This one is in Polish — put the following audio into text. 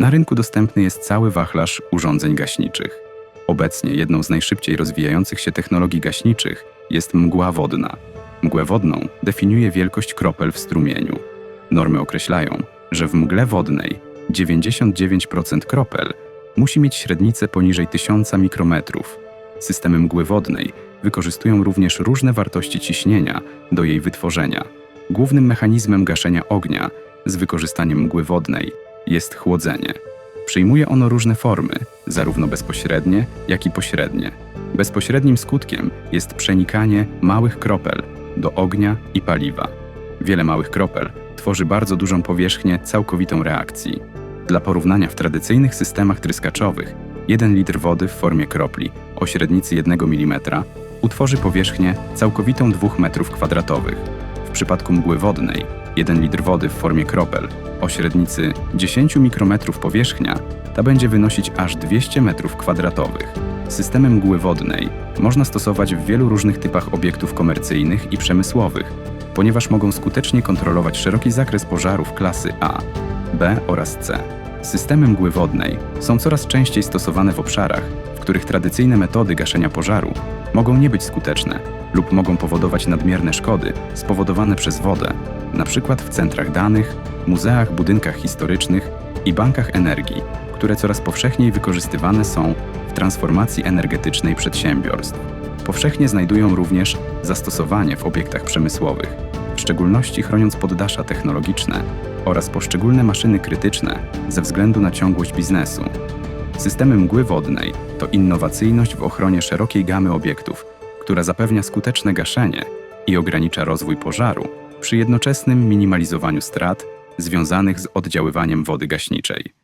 Na rynku dostępny jest cały wachlarz urządzeń gaśniczych. Obecnie jedną z najszybciej rozwijających się technologii gaśniczych jest mgła wodna. Mgłę wodną definiuje wielkość kropel w strumieniu. Normy określają, że w mgle wodnej 99% kropel musi mieć średnicę poniżej 1000 mikrometrów. Systemy mgły wodnej wykorzystują również różne wartości ciśnienia do jej wytworzenia. Głównym mechanizmem gaszenia ognia z wykorzystaniem mgły wodnej jest chłodzenie. Przyjmuje ono różne formy, zarówno bezpośrednie, jak i pośrednie. Bezpośrednim skutkiem jest przenikanie małych kropel do ognia i paliwa. Wiele małych kropel tworzy bardzo dużą powierzchnię całkowitą reakcji. Dla porównania w tradycyjnych systemach tryskaczowych 1 litr wody w formie kropli o średnicy 1 mm utworzy powierzchnię całkowitą 2 m2. W przypadku mgły wodnej 1 litr wody w formie kropel o średnicy 10 mikrometrów powierzchnia ta będzie wynosić aż 200 m2. Systemy mgły wodnej można stosować w wielu różnych typach obiektów komercyjnych i przemysłowych, ponieważ mogą skutecznie kontrolować szeroki zakres pożarów klasy A, B oraz C. Systemy mgły wodnej są coraz częściej stosowane w obszarach, w których tradycyjne metody gaszenia pożaru mogą nie być skuteczne lub mogą powodować nadmierne szkody spowodowane przez wodę, np. w centrach danych, muzeach, budynkach historycznych i bankach energii, które coraz powszechniej wykorzystywane są w transformacji energetycznej przedsiębiorstw. Powszechnie znajdują również zastosowanie w obiektach przemysłowych, w szczególności chroniąc poddasza technologiczne oraz poszczególne maszyny krytyczne ze względu na ciągłość biznesu. Systemy mgły wodnej to innowacyjność w ochronie szerokiej gamy obiektów, która zapewnia skuteczne gaszenie i ogranicza rozwój pożaru przy jednoczesnym minimalizowaniu strat związanych z oddziaływaniem wody gaśniczej.